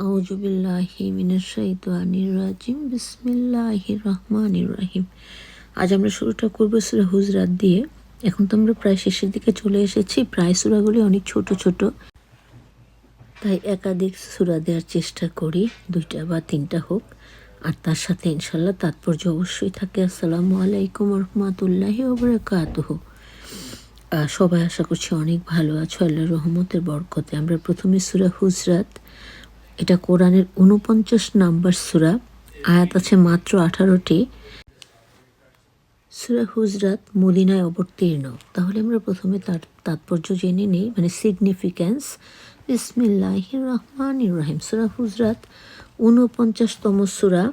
আউজুবিল্লাহি মিনাশ শাইতানির রাজিম। বিসমিল্লাহির রহমানির রহিম। আজ আমরা শুরুটা করব সূরা হুজরাত দিয়ে। এখন তো আমরা প্রায় শেষের দিকে চলে এসেছি। প্রায় সূরাগুলি অনেক ছোট ছোট। তাই একাধিক সূরা দেওয়ার চেষ্টা করি। দুইটা বা তিনটা হোক। আর তার সাথে ইনশাল্লাহ তাৎপর্য অবশ্যই থাকে। আসসালামু আলাইকুম রহমতুল্লাহি ওবরাকাতুহ সবাই আশা করছি অনেক ভালো আছো। আল্লাহ রহমতের বরকতে আমরা প্রথমে সুরা হুজরাত এটা কোরআনের উনপঞ্চাশ নাম্বার সুরা। আয়াত আছে মাত্র আঠারোটি। সুরা হুজরাত মদিনায় অবতীর্ণ। তাহলে আমরা প্রথমে তার তাৎপর্য জেনে নিই মানে সিগনিফিক্যান্স বিসমিল্লাহ রহমান রহিম। সুরা হুজরাত উনপঞ্চাশতম সুরা,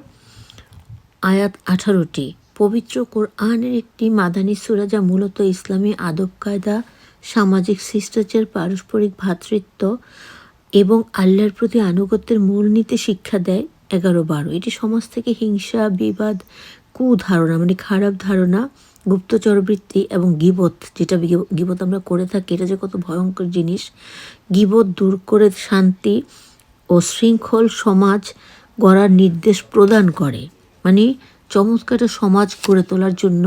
আয়াত আঠারোটি। পবিত্র কোরআনের একটি মাদানী সূরা যা মূলত ইসলামী আদব কায়দা সামাজিক শিষ্টাচার, পারস্পরিক ভ্রাতৃত্ব এবং আল্লাহর প্রতি আনুগত্যের মূলনীতি শিক্ষা দেয় এগারো বারো। এটি সমাজ থেকে হিংসা, বিবাদ, কুধারণা মানে খারাপ ধারণা গুপ্তচরবৃত্তি এবং গিবত, যেটা গিবত আমরা করে থাকি, এটা যে কত ভয়ঙ্কর জিনিস। গিবত দূর করে শান্তি ও শৃঙ্খল সমাজ গড়ার নির্দেশ প্রদান করে। মানে চমৎকার সমাজ গড়ে তোলার জন্য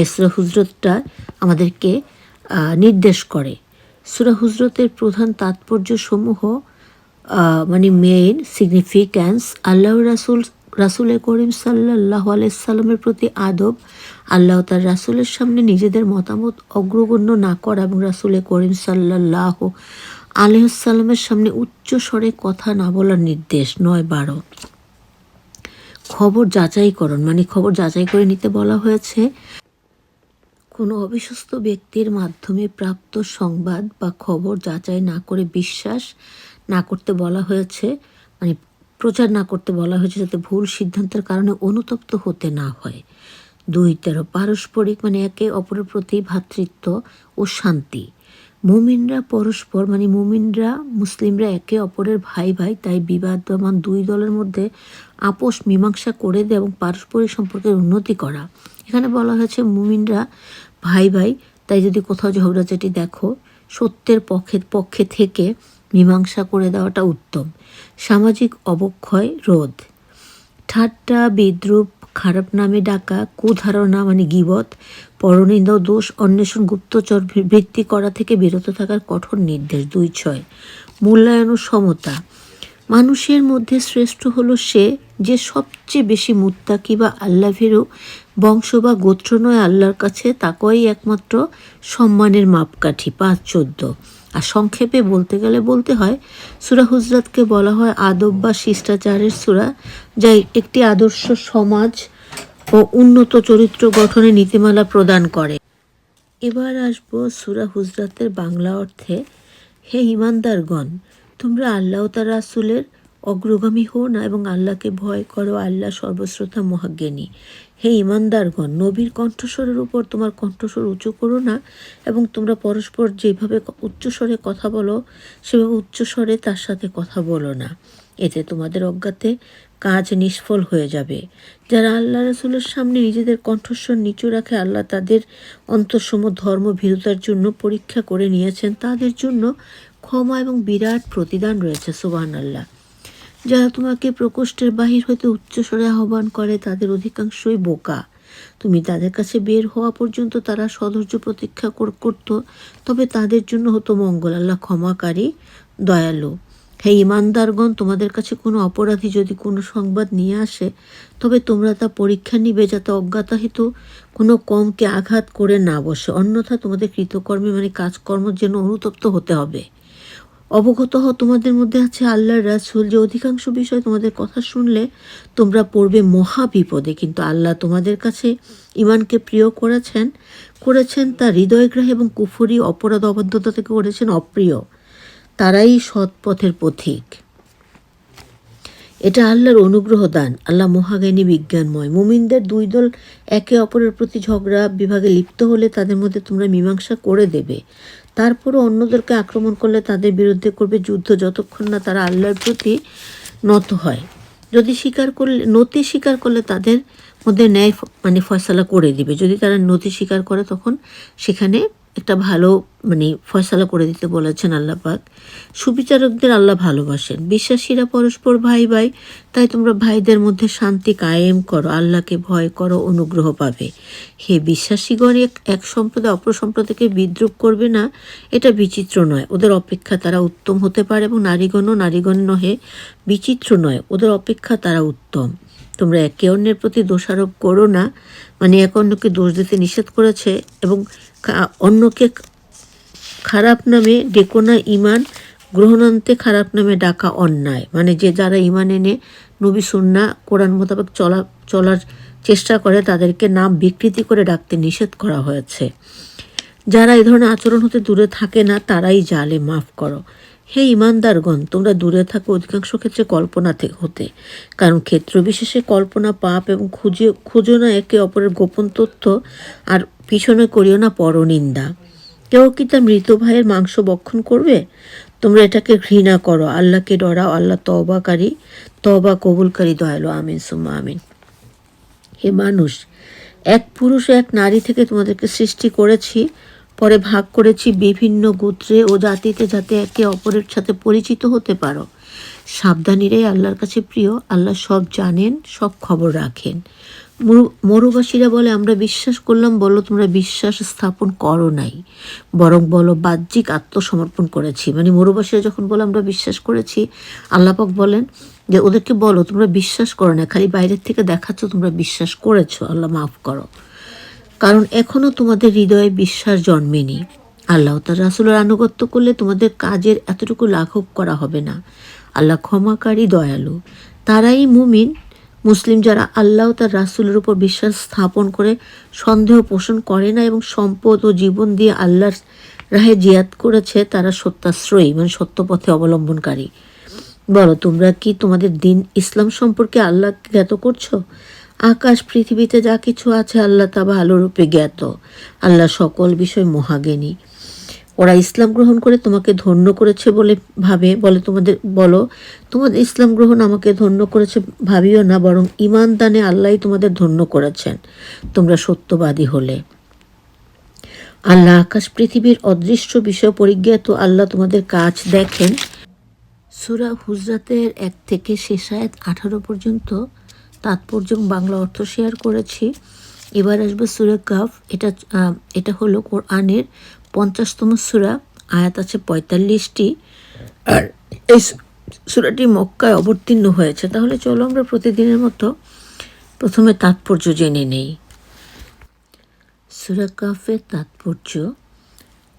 এসরা হুজরতটা আমাদেরকে নির্দেশ করে। সুরা হুজরতের প্রধান তাৎপর্য সমূহ মানে মেইন সিগনিফিক্যান্স আল্লাহ রাসুল রাসুল করিম সাল্লাহ আলাইসাল্লামের প্রতি আদব, আল্লাহ তার রাসুলের সামনে নিজেদের মতামত অগ্রগণ্য না করা এবং রাসুল করিম সাল্লাহ আলহামের সামনে উচ্চ স্বরে কথা না বলার নির্দেশ। নয়, বারো। খবর যাচাইকরণ মানে খবর যাচাই করে নিতে বলা হয়েছে কোনো অবিশ্বস্ত ব্যক্তির মাধ্যমে প্রাপ্ত সংবাদ বা খবর যাচাই না করে বিশ্বাস না করতে বলা হয়েছে মানে প্রচার না করতে বলা হয়েছে যাতে ভুল সিদ্ধান্তের কারণে অনুতপ্ত হতে না হয়। দুই, তেরো, পারস্পরিক মানে একে অপরের প্রতি ভ্রাতৃত্ব ও শান্তি। মুমিনরা পরস্পর মানে মুমিনরা, মুসলিমরা একে অপরের ভাই ভাই, তাই বিবাদমান দুই দলের মধ্যে আপোষ মীমাংসা করে দেয় এবং পারস্পরিক সম্পর্কের উন্নতি করা। এখানে বলা হয়েছে মুমিনরা ভাই ভাই, তাই যদি কোথাও ঝগড়াঝাটি দেখো, সত্যের পক্ষে পক্ষে থেকে মীমাংসা করে দেওয়াটা উত্তম। সামাজিক অবক্ষয়, রোধ। ঠাট্টা, বিদ্রুপ, খারাপ নামে ডাকা, কুধারণা মানে গিবত, পরনিন্দা দোষ, অন্বেষণ, গুপ্তচর বৃত্তি করা থেকে বিরত থাকার কঠোর নির্দেশ। দুই, ছয়। মূল্যায়ন ও সমতা। মানুষের মধ্যে শ্রেষ্ঠ হলো সে যে সবচেয়ে বেশি মুত্তাকি বা আল্লাহ ভীরু বংশ বা গোত্র নয়, আল্লাহর কাছে তাকই একমাত্র সম্মানের মাপকাঠি, পাঁচ চোদ্দ। আর সংক্ষেপে বলতে গেলে বলতে হয়, সুরা হুজরাতকে বলা হয় আদব বা শিষ্টাচারের সুরা, যা একটি আদর্শ সমাজ ও উন্নত চরিত্র গঠনে নীতিমালা প্রদান করে। এবার আসব সুরা হুজরাতের বাংলা অর্থে, হে ইমানদারগণ তোমরা আল্লাহ তার রাসুলের অগ্রগামী হও না এবং আল্লাহকে ভয় করো, আল্লাহ সর্বশ্রোতা মহাজ্ঞানী। হে ইমানদারগণ, নবীর কণ্ঠস্বরের উপর তোমার কণ্ঠস্বর উঁচু করো না এবং তোমরা পরস্পর যেভাবে উচ্চস্বরে কথা বলো, সেভাবে উচ্চস্বরে তার সাথে কথা বলো না। এতে তোমাদের অজ্ঞাতে কাজ নিষ্ফল হয়ে যাবে। যারা আল্লাহ রসুলের সামনে নিজেদের কণ্ঠস্বর নিচু রাখে, আল্লাহ তাদের অন্তঃসম ধর্ম ভীরুতার জন্য পরীক্ষা করে নিয়েছেন। তাদের জন্য ক্ষমা এবং বিরাট প্রতিদান রয়েছে সোবান আল্লাহ যারা তোমাকে প্রকোষ্ঠের বাহির হইতে উচ্চস্বরে আহ্বান করে, তাদের অধিকাংশই বোকা। তুমি তাদের কাছে বের হওয়া পর্যন্ত তারা সধৈর্য প্রতীক্ষা করত, তবে তাদের জন্য হতো মঙ্গল। আল্লাহ ক্ষমাকারী, দয়ালু। হে ইমানদারগণ, তোমাদের কাছে কোনো অপরাধী যদি কোনো সংবাদ নিয়ে আসে, তবে তোমরা তা পরীক্ষা নিবে যাতে অজ্ঞাতাহিত কোনো কমকে আঘাত করে না বসে। অন্যথা তোমাদের কৃতকর্মে মানে কাজকর্মের জন্য অনুতপ্ত হতে হবে। অবগত হও, তোমাদের মধ্যে আছে আল্লাহর রাসূল। যে অধিকাংশ বিষয় তোমাদের কথা শুনলে তোমরা পড়বে মহা বিপদে। কিন্তু আল্লাহ তোমাদের কাছে ইমানকে প্রিয় করেছেন করেছেন তা হৃদয়গ্রাহী এবং কুফরি অপরাধ অবাধ্যতা থেকে করেছেন অপ্রিয়। তারাই সৎ পথের পথিক। এটা আল্লাহর অনুগ্রহ দান। আল্লাহ মহাজ্ঞানী বিজ্ঞানময়। মুমিনদের দুই দল একে অপরের প্রতি ঝগড়া বিভাগে লিপ্ত হলে তাদের মধ্যে তোমরা মীমাংসা করে দেবে। তারপরও অন্যদেরকে আক্রমণ করলে তাদের বিরুদ্ধে করবে যুদ্ধ যতক্ষণ না তারা আল্লাহর প্রতি নত হয়। যদি স্বীকার করলে, নতি স্বীকার করলে তাদের মধ্যে ন্যায় মানে ফয়সালা করে দিবে। যদি তারা নতি স্বীকার করে, তখন সেখানে একটা ভালো মানে ফয়সালা করে দিতে বলেছেন আল্লাহ পাক সুবিচারকদের আল্লাহ ভালোবাসেন। বিশ্বাসীরা পরস্পর ভাই ভাই, তাই তোমরা ভাইদের মধ্যে শান্তি কায়েম করো, আল্লাহকে ভয় করো, অনুগ্রহ পাবে। হে বিশ্বাসীগণ, এক সম্প্রদায় অপর সম্প্রদায়কে বিদ্রুপ করবে না, এটা বিচিত্র নয়। ওদের অপেক্ষা তারা উত্তম হতে পারে এবং নারীগণও নারীগণ নহে বিচিত্র নয়। ওদের অপেক্ষা তারা উত্তম। তোমরা একে অন্যের প্রতি দোষারোপ করো না মানে একে অন্যকে দোষ দিতে নিষেধ করেছে এবং অন্যকে খারাপ নামে ডেকো না ইমান, গ্রহণান্তে খারাপ নামে ডাকা অন্যায়। মানে যে যারা ইমান এনে নবী সুন্না কোরআন মোতাবেক চলা, চলার চেষ্টা করে, তাদেরকে নাম বিকৃতি করে ডাকতে নিষেধ করা হয়েছে। যারা এই ধরনের আচরণ হতে দূরে থাকে না, তারাই জালে মাফ করো। হে ইমানদারগণ, তোমরা দূরে থাকো, অধিকাংশ ক্ষেত্রে কল্পনা হতে। কারণ ক্ষেত্র বিশেষে কল্পনা পাপ এবং খুঁজে, খুঁজো না একে অপরের গোপন তথ্য আর পিছনে করিও না, পরনিন্দা। কেউ কি তার মৃত ভাইয়ের মাংস বক্ষণ করবে? তোমরা এটাকে ঘৃণা করো। আল্লাহকে ডরাও। আল্লাহ তবাকারী তবা কবুলকারী, দয়ালু। আমিন, সুম্মা আমিন। হে মানুষ, এক পুরুষ এক নারী থেকে তোমাদেরকে সৃষ্টি করেছি, পরে ভাগ করেছি বিভিন্ন গোত্রে ও জাতিতে যাতে একে অপরের সাথে পরিচিত হতে পারো। সাবধানীরাই আল্লাহর কাছে প্রিয়। আল্লাহ সব জানেন, সব খবর রাখেন। মরুবাসীরা বলে, আমরা বিশ্বাস করলাম, বলো তোমরা বিশ্বাস স্থাপন করো নাই, বরং বলো বাহ্যিক আত্মসমর্পণ করেছি। মানে মরুবাসীরা যখন বলে, আমরা বিশ্বাস করেছি, আল্লাপাক বলেন যে, ওদেরকে বলো, তোমরা বিশ্বাস করো না খালি বাইরের থেকে দেখাচ্ছ, তোমরা বিশ্বাস করেছ। আল্লাহ মাফ করো। কারণ এখনও তোমাদের হৃদয়ে বিশ্বাস জন্মেনি। আল্লাহ তার রাসুলের আনুগত্য করলে তোমাদের কাজের এতটুকু লাঘব করা হবে না। আল্লাহ ক্ষমাকারী, দয়ালু। তারাই মুমিন মুসলিম যারা আল্লাহ তার রাসুলের উপর বিশ্বাস স্থাপন করে, সন্দেহ পোষণ করে না এবং সম্পদ ও জীবন দিয়ে আল্লাহর রাহে জিয়াদ করেছে, তারা সত্যাশ্রয়ী মানে সত্যপথে অবলম্বনকারী। বলো, তোমরা কি তোমাদের দিন ইসলাম সম্পর্কে আল্লাহ জ্ঞাত করছ? আকাশ, পৃথিবীতে যা কিছু আছে আল্লাহ তা ভালোরূপে জ্ঞাত। আল্লাহ সকল বিষয় মহাজ্ঞানী। ওরা ইসলাম গ্রহণ করে তোমাকে ধন্য করেছে বলে ভাবে, বলে তোমাদের, বলো, তোমাদের ইসলাম গ্রহণ আমাকে ধন্য করেছে ভাবিও না, বরং ইমান দানে আল্লাহই তোমাদের ধন্য করেছেন। তোমরা সত্যবাদী হলে। আল্লাহ আকাশ পৃথিবীর অদৃশ্য বিষয় পরিজ্ঞাত আল্লাহ তোমাদের কাজ দেখেন। সুরা হুজরাতের এক থেকে শেষ আঠারো পর্যন্ত তাৎপর্য বাংলা অর্থ শেয়ার করেছি। এবার আসবে সুরা কাফ, এটা এটা হলো কোরআনের পঞ্চাশতম সুরা আয়াত আছে পঁয়তাল্লিশটি। আর এই সুরাটি মক্কায় অবতীর্ণ হয়েছে। তাহলে চলো আমরা প্রতিদিনের মতো প্রথমে তাৎপর্য জেনে নেই। সুরা কাফের তাৎপর্য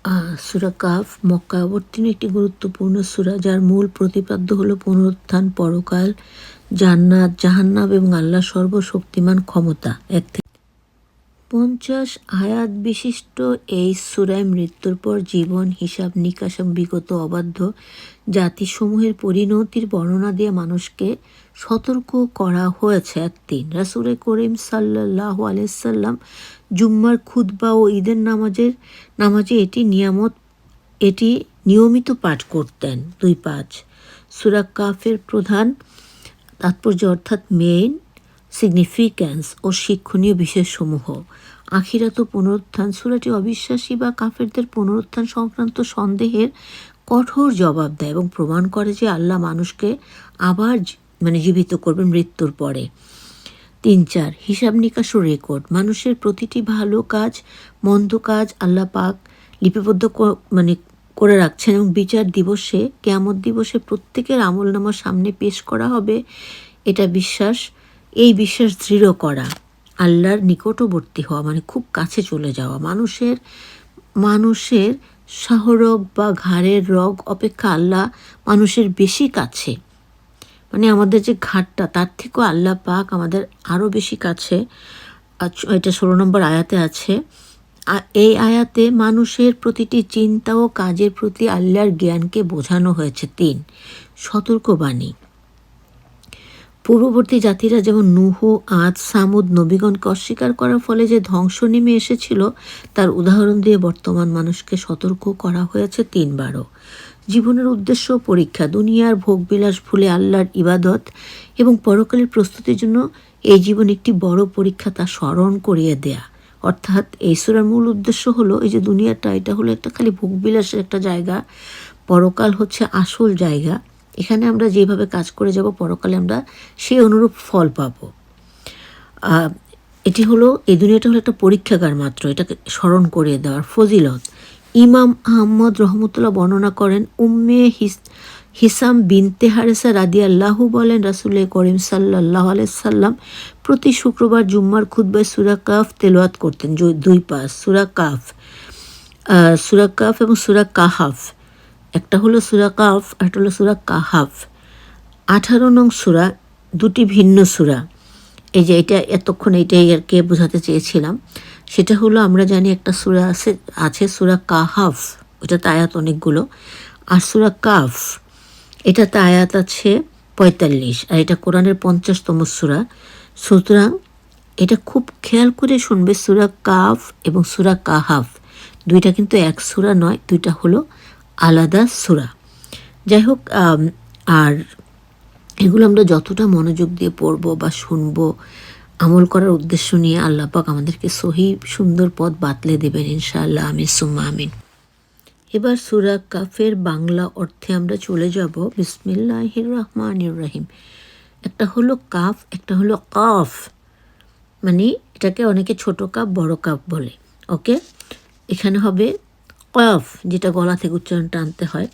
আহ, সুরা কাফ মক্কায় অবতীর্ণ একটি গুরুত্বপূর্ণ সুরা যার মূল প্রতিপাদ্য হলো পুনরুত্থান পরকাল জান্নাত জাহান্নাব এবং আল্লাহ সর্বশক্তিমান ক্ষমতা। এক পঞ্চাশ আয়াত বিশিষ্ট এই সুরায় মৃত্যুর পর জীবন হিসাব নিকাশ বিগত অবাধ্য জাতিসমূহের পরিণতির বর্ণনা দিয়ে মানুষকে সতর্ক করা হয়েছে এক তিন রাসুলে করিম সাল্লাহ আলাইসাল্লাম জুম্মার খুতবা ও ঈদের নামাজের নামাজে এটি নিয়ামত, এটি নিয়মিত পাঠ করতেন। দুই পাঁচ, সুরা কাফের প্রধান তাৎপর্য অর্থাৎ মেইন সিগনিফিক্যান্স ও শিক্ষণীয় বিষয়সমূহ। আখিরাত ও পুনরুত্থান। সুরাটি অবিশ্বাসী বা কাফেরদের পুনরুত্থান সংক্রান্ত সন্দেহের কঠোর জবাব দেয় এবং প্রমাণ করে যে আল্লাহ মানুষকে আবার মানে জীবিত করবেন মৃত্যুর পরে। তিন চার, হিসাব নিকাশ ও রেকর্ড। মানুষের প্রতিটি ভালো কাজ, মন্দ কাজ আল্লাহ পাক লিপিবদ্ধ মানে করে রাখছেন এবং বিচার দিবসে, কেয়ামত দিবসে প্রত্যেকের আমলনামা সামনে পেশ করা হবে। এটা বিশ্বাস এই বিশ্বাস দৃঢ় করা, আল্লাহর নিকটবর্তী হওয়া মানে খুব কাছে চলে যাওয়া, মানুষের মানুষের শাহরগ বা ঘাড়ের রগ অপেক্ষা আল্লাহ মানুষের বেশি কাছে। মানে আমাদের যে ঘাটটা, তার থেকেও আল্লাহ পাক আমাদের আরও বেশি কাছে। এটা ষোলো নম্বর আয়াতে আছে। এই আয়াতে মানুষের প্রতিটি চিন্তা ও কাজের প্রতি আল্লাহর জ্ঞানকে বোঝানো হয়েছে। তিন সতর্কবাণী পূর্ববর্তী জাতিরা যেমন নুহু, আদ, সামুদ নবীগণকে অস্বীকার করার ফলে যে ধ্বংস নেমে এসেছিল, তার উদাহরণ দিয়ে বর্তমান মানুষকে সতর্ক করা হয়েছে তিনবারও। জীবনের উদ্দেশ্য, পরীক্ষা, দুনিয়ার ভোগবিলাস, ভুলে আল্লাহর ইবাদত এবং পরকালের প্রস্তুতির জন্য এই জীবন একটি বড় পরীক্ষা তা স্মরণ করিয়ে দেয়া। অর্থাৎ এই সুরার মূল উদ্দেশ্য হলো, এই যে দুনিয়াটা, এটা হলো একটা খালি ভোগবিলাসের একটা জায়গা, পরকাল হচ্ছে আসল জায়গা। এখানে আমরা যেভাবে কাজ করে যাব পরকালে আমরা সেই অনুরূপ ফল পাবো। এটি হলো, এই দুনিয়াটা হলো একটা পরীক্ষাগার মাত্র, এটাকে স্মরণ করিয়ে দেওয়ার ফজিলত। ইমাম আহম্মদ রহমতুল্লাহ বর্ণনা করেন, উম্মে হিস, হিসাম বিনতে হারেসা রাদি আল্লাহু বলেন রাসুল করিম সাল্লাহ সাল্লাম প্রতি শুক্রবার জুম্মার খুদ্বায় সুরা কাফ তেলোয়াত করতেন, দুই পাস সুরা কাফ। সুরা কাফ এবং সুরা কাহাফ। একটা হলো সুরা কাফ একটা হলো সুরা কাহাফ। আঠারো নং সুরা, দুটি ভিন্ন সুরা। এই যে এটা এতক্ষণ এটাই আর কে বোঝাতে চেয়েছিলাম। সেটা হলো আমরা জানি একটা সুরা আছে আছে সুরা কাহাফ ওটাতে তায়াত অনেকগুলো। আর সুরা কাফ এটা তায়াত আছে পঁয়তাল্লিশ, আর এটা কোরআনের পঞ্চাশতম সুরা। সুতরাং এটা খুব খেয়াল করে শুনবে সুরা কাফ এবং সুরা কাহাফ। দুইটা কিন্তু এক সুরা নয়, দুইটা হলো আলাদা সুরা। যাই হোক আর এগুলো আমরা যতটা মনোযোগ দিয়ে পড়ব বা শুনব, আমল করার উদ্দেশ্য নিয়ে আল্লাহ পাক আমাদেরকে সহি সুন্দর পথ বাতলে দেবেন, ইনশাআল্লাহ। আমিন, সুম্মা আমিন। এবার সুরা কাফের বাংলা অর্থে আমরা চলে যাব। বিসমিল্লাহির রহমানির রহিম। একটা হলো কাফ, একটা হলো কফ। মানে এটাকে অনেকে ছোট কাপ, বড় কাপ বলে। ওকে? এখানে হবে কফ যেটা গলা থেকে উচ্চারণটা আনতে হয়।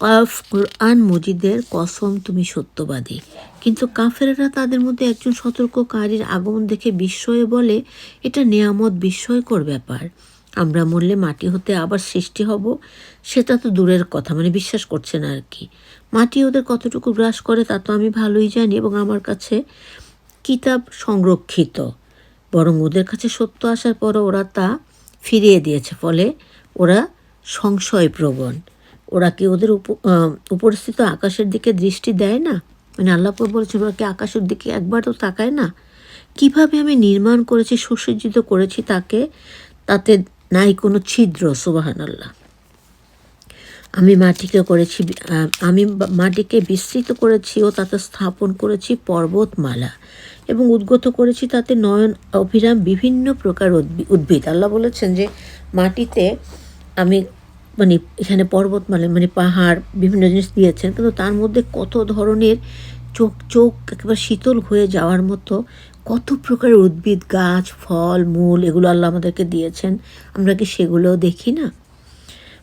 কফ কোরআন মজিদের কসম তুমি সত্যবাদী। কিন্তু কাফেরেরা তাদের মধ্যে একজন সতর্ককারীর আগমন দেখে বিস্ময়ে বলে, এটা নেয়ামত বিস্ময়কর ব্যাপার। আমরা মরলে মাটি হতে আবার সৃষ্টি হব। সেটা তো দূরের কথা মানে বিশ্বাস করছে না আর কি মাটি ওদের কতটুকু গ্রাস করে তা তো আমি ভালোই জানি এবং আমার কাছে কিতাব সংরক্ষিত। বরং ওদের কাছে সত্য আসার পর ওরা তা ফিরিয়ে দিয়েছে। ফলে ওরা সংশয়প্রবণ। ওরা কি ওদের উপ- উপরস্থিত আকাশের দিকে দৃষ্টি দেয় না? মানে আল্লাহ পাক বলেছেন, ওরা কি আকাশের দিকে একবারও তাকায় না? কীভাবে আমি নির্মাণ করেছি, সুসজ্জিত করেছি তাকে? তাতে নাই কোনো ছিদ্র সুবাহান আল্লাহ আমি মাটিকে করেছি আমি মাটিকে বিস্তৃত করেছি ও তাতে স্থাপন করেছি পর্বতমালা এবং উদ্গত করেছি তাতে নয়ন অভিরাম বিভিন্ন প্রকার উদ্ভি- উদ্ভিদ। আল্লাহ বলেছেন যে মাটিতে আমি মানে এখানে পর্বতমালা মানে পাহাড়, বিভিন্ন জিনিস দিয়েছেন। কিন্তু তার মধ্যে কত ধরনের চোখ চোখ একেবারে শীতল হয়ে যাওয়ার মতো কত প্রকারের উদ্ভিদ, গাছ, ফল, মূল এগুলো আল্লাহ আমাদেরকে দিয়েছেন। আমরা কি সেগুলোও দেখি না?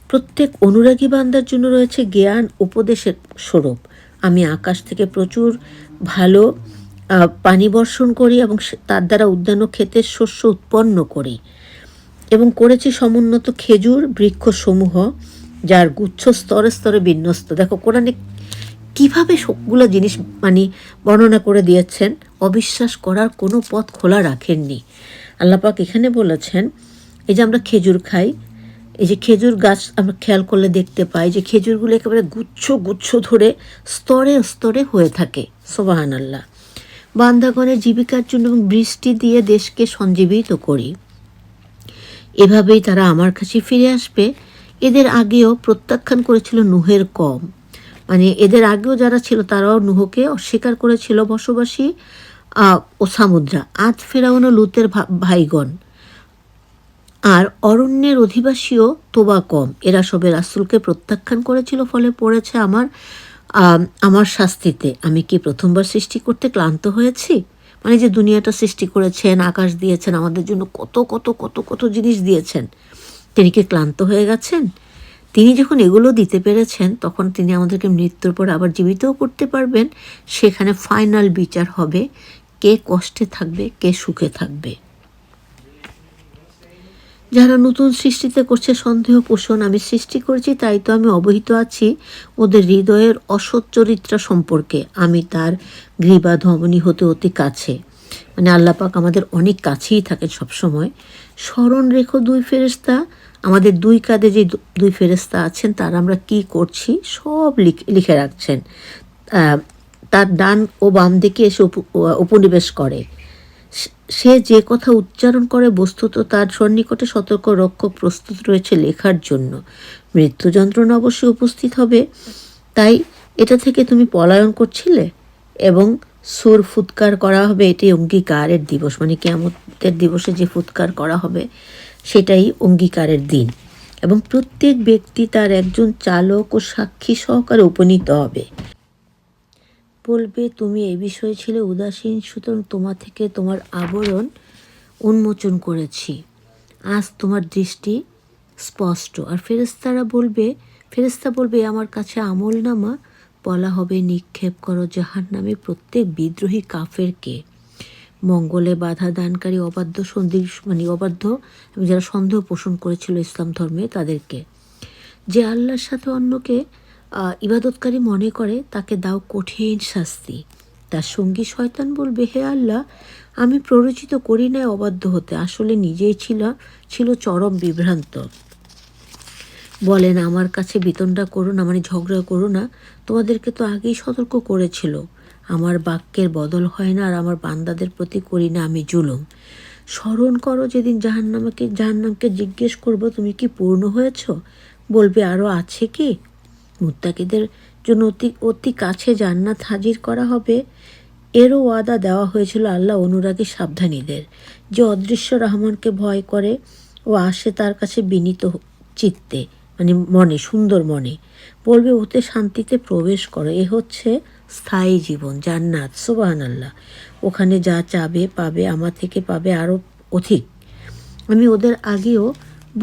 প্রত্যেক অনুরাগী বান্দার জন্য রয়েছে জ্ঞান উপদেশের স্বরূপ। আমি আকাশ থেকে প্রচুর ভালো পানি বর্ষণ করি এবং তার দ্বারা উদ্যান ক্ষেতের শস্য উৎপন্ন করি। এবং করেছি সমুন্নত খেজুর বৃক্ষসমূহ, যার গুচ্ছ স্তরে স্তরে বিন্যস্ত। দেখো, কোরআনে কীভাবে সবগুলো জিনিস মানে বর্ণনা করে দিয়েছেন, অবিশ্বাস করার কোনো পথ খোলা রাখেননি। আল্লাপাক এখানে বলেছেন, এই যে আমরা খেজুর খাই, এই যে খেজুর গাছ আমরা খেয়াল করলে দেখতে পাই যে খেজুরগুলো একেবারে গুচ্ছ গুচ্ছ ধরে স্তরে স্তরে হয়ে থাকে। সোবাহান আল্লাহ বান্দাগণের জীবিকার জন্য বৃষ্টি দিয়ে দেশকে সঞ্জীবিত করি। এভাবেই তারা আমার কাছে ফিরে আসবে। এদের আগেও প্রত্যাখ্যান করেছিল নুহের কম। মানে এদের আগেও যারা ছিল, তারাও নুহকে অস্বীকার করেছিল বসবাসী ও সামুদ্রা আজ ফেরাউন ও লুতের ভাইগণ। আর অরণ্যের অধিবাসীও তোবা কম। এরা সবে রাসুলকে প্রত্যাখ্যান করেছিল, ফলে পড়েছে আমার আমার শাস্তিতে। আমি কি প্রথমবার সৃষ্টি করতে ক্লান্ত হয়েছি? মানে যে দুনিয়াটা সৃষ্টি করেছেন, আকাশ দিয়েছেন, আমাদের জন্য কত কত কত কত জিনিস দিয়েছেন। তিনি কি ক্লান্ত হয়ে গেছেন? তিনি যখন এগুলো দিতে পেরেছেন, তখন তিনি আমাদেরকে মৃত্যুর পর আবার জীবিতও করতে পারবেন। সেখানে ফাইনাল বিচার হবে, কে কষ্টে থাকবে, কে সুখে থাকবে। যারা নতুন সৃষ্টিতে করছে সন্দেহ পোষণ আমি সৃষ্টি করেছি, তাই তো আমি অবহিত আছি ওদের হৃদয়ের অসৎ চরিত্রা সম্পর্কে। আমি তার গ্রীবা ধমনী হতে অতি কাছে। মানে আল্লাপাক আমাদের অনেক কাছেই থাকেন সবসময়। স্মরণ রেখো দুই ফেরেস্তা আমাদের দুই কাঁধে যে দুই ফেরেস্তা আছেন, তার আমরা কি করছি? সব লিখ- রাখছেন। তার ডান ও বাম দিকে এসে উপ- উপনিবেশ করে। সে- যে কথা উচ্চারণ করে বস্তুত তার সন্নিকটে সতর্ক রক্ষক প্রস্তুত রয়েছে লেখার জন্য। মৃত্যু যন্ত্রণা অবশ্যই উপস্থিত হবে। তাই এটা থেকে তুমি পলায়ন করছিলে এবং সুর ফুৎকার করা হবে, এটি অঙ্গীকারের দিবস। মানে কেয়ামতের দিবসে যে ফুৎকার করা হবে, সেটাই অঙ্গীকারের দিন। এবং প্রত্যেক ব্যক্তি তার একজন চালক ও সাক্ষী সহকারে উপনীত হবে। বলবে, তুমি এ বিষয়ে ছিলে উদাসীন, সুতরাং তোমা থেকে তোমার আবরণ উন্মোচন করেছি। আজ তোমার দৃষ্টি স্পষ্ট। আর ফেরেস্তারা বলবে ফেরেস্তা বলবে আমার কাছে আমল নামা বলা হবে, নিক্ষেপ করো জাহান নামে প্রত্যেক বিদ্রোহী কাফেরকে মঙ্গলে বাধা দানকারী, অবাধ্য সন্ধি মানে অবাধ্য যারা সন্দেহ পোষণ করেছিল ইসলাম ধর্মে তাদেরকে। যে আল্লাহর সাথে অন্যকে ইবাদতকারী মনে করে, তাকে দাও কঠিন শাস্তি। তার সঙ্গী শয়তান বলবে, হে আল্লাহ, আমি প্ররোচিত করি নাই, অবাধ্য হতে। আসলে নিজেই ছিল ছিল চরম বিভ্রান্ত। বলেন, আমার কাছে বিতণ্ডা করো না মানে ঝগড়া করো না। তোমাদেরকে তো আগেই সতর্ক করেছিল। আমার বাক্যের বদল হয় না, আর আমার বান্দাদের প্রতি করি না আমি জুলুম। স্মরণ করো, যেদিন জাহান্নামাকে, জাহান্নামকে জিজ্ঞেস করব, তুমি কি পূর্ণ হয়েছ? বলবে আরও আছে কি? মুত্তাকিদের জন্য অতি অতি কাছে জান্নাত হাজির করা হবে। এরও ওয়াদা দেওয়া হয়েছিল আল্লাহ অনুরাগী সাবধানীদের, যে অদৃশ্য রহমানকে ভয় করে ও আসে তার কাছে বিনীত চিত্তে মানে মনে, সুন্দর মনে। বলবে, ওতে শান্তিতে প্রবেশ করো। এ হচ্ছে স্থায়ী জীবন, জান্নাত। সুবাহান আল্লাহ ওখানে যা চাবে, পাবে, আমার থেকে পাবে আরও অধিক। আমি ওদের আগেও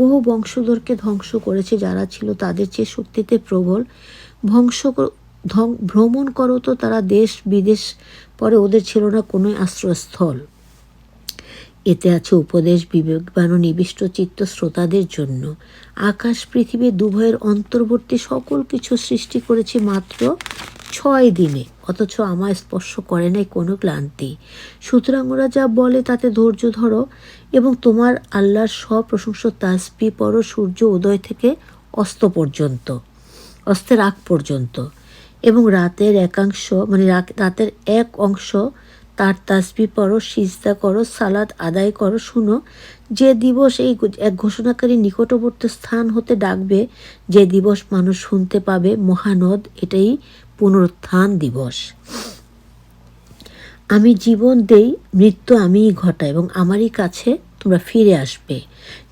বহু বংশধরকে ধ্বংস করেছে যারা ছিল তাদের চেয়ে শক্তিতে প্রবল। ধ্বংস ভ্রমণ করো তো তারা দেশ বিদেশ পরে ওদের ছিল না কোনো আশ্রয়স্থল। এতে আছে উপদেশ বিবেকবান ও নিবিষ্ট চিত্ত শ্রোতাদের জন্য। আকাশ, পৃথিবী দুভয়ের অন্তর্বর্তী সকল কিছু সৃষ্টি করেছে মাত্র ছয় দিনে। অথচ আমায় স্পর্শ করে নাই কোনো ক্লান্তি। সুতরাং ওরা যা বলে তাতে ধৈর্য ধরো এবং তোমার আল্লাহর সপ্রশংস তাসপি পর সূর্য উদয় থেকে অস্ত পর্যন্ত, অস্তের আগ পর্যন্ত। এবং রাতের একাংশ মানে রাতের এক অংশ তার তাসবি পড়ো, সিজদা করো সালাদ আদায় করো। শুনো, যে দিবস এই এক ঘোষণাকারী নিকটবর্তী স্থান হতে ডাকবে, যে দিবস মানুষ শুনতে পাবে, মহানদ, এটাই পুনরুত্থান দিবস। আমি জীবন দেই, মৃত্যু আমিই ঘটাই এবং আমারই কাছে তোমরা ফিরে আসবে।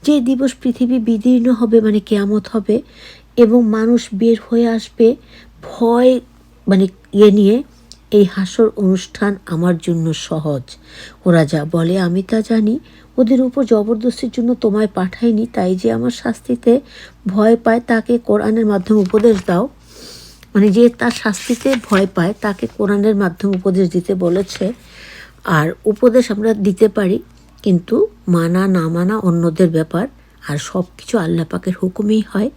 যে দিবস পৃথিবী বিদীর্ণ হবে মানে কেয়ামত হবে এবং মানুষ বের হয়ে আসবে ভয় মানে ইয়ে নিয়ে, এই হাসর অনুষ্ঠান আমার জন্য সহজ। ওরা যা বলে আমি তা জানি, ওদের উপর জবরদস্তির জন্য তোমায় পাঠাইনি, তাই যে আমার শাস্তিতে ভয় পায় তাকে কোরআনের মাধ্যমে উপদেশ দাও। মানে যে তার শাস্তিতে ভয় পায়, তাকে কোরআনের মাধ্যমে উপদেশ দিতে বলেছে আর উপদেশ আমরা দিতে পারি, কিন্তু মানা না মানা অন্যদের ব্যাপার। আর সব কিছু আল্লাহ পাকের হুকুমই হয়।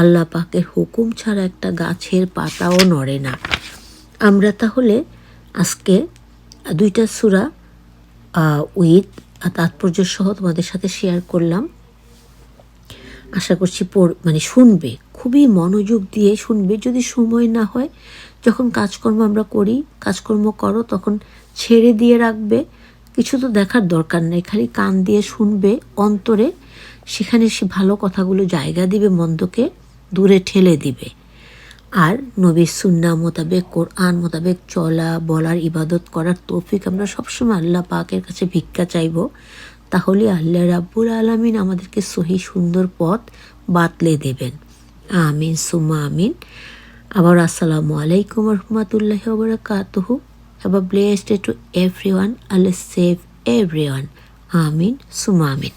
আল্লাহ পাকের হুকুম ছাড়া একটা গাছের পাতাও নড়ে না। আমরা তাহলে আজকে দুইটা সুরা উইথ তাৎপর্য সহ তোমাদের সাথে শেয়ার করলাম। আশা করছি পড় মানে শুনবে। খুবই মনোযোগ দিয়ে শুনবে। যদি সময় না হয়, যখন কাজকর্ম আমরা করি, কাজকর্ম করো, তখন ছেড়ে দিয়ে রাখবে। কিছু তো দেখার দরকার নেই, খালি কান দিয়ে শুনবে, অন্তরে। সেখানে সে ভালো কথাগুলো জায়গা দিবে মন্দকে, দূরে ঠেলে দিবে। আর নবীর সুন্না মোতাবেক, কোরআন মোতাবেক চলা, বলার, ইবাদত করার তৌফিক আমরা সবসময় আল্লাহ পাকের কাছে ভিক্ষা চাইব। তাহলে আল্লাহ রাব্বুল আলমিন আমাদেরকে সহি সুন্দর পথ বাতলে দেবেন। আমিন সুমা আমিন। আবার আসসালামু আলাইকুম রহমতুল্লাহ বরকাতহু। আবার blessed to everyone Allah save everyone আমিন সুমা আমিন।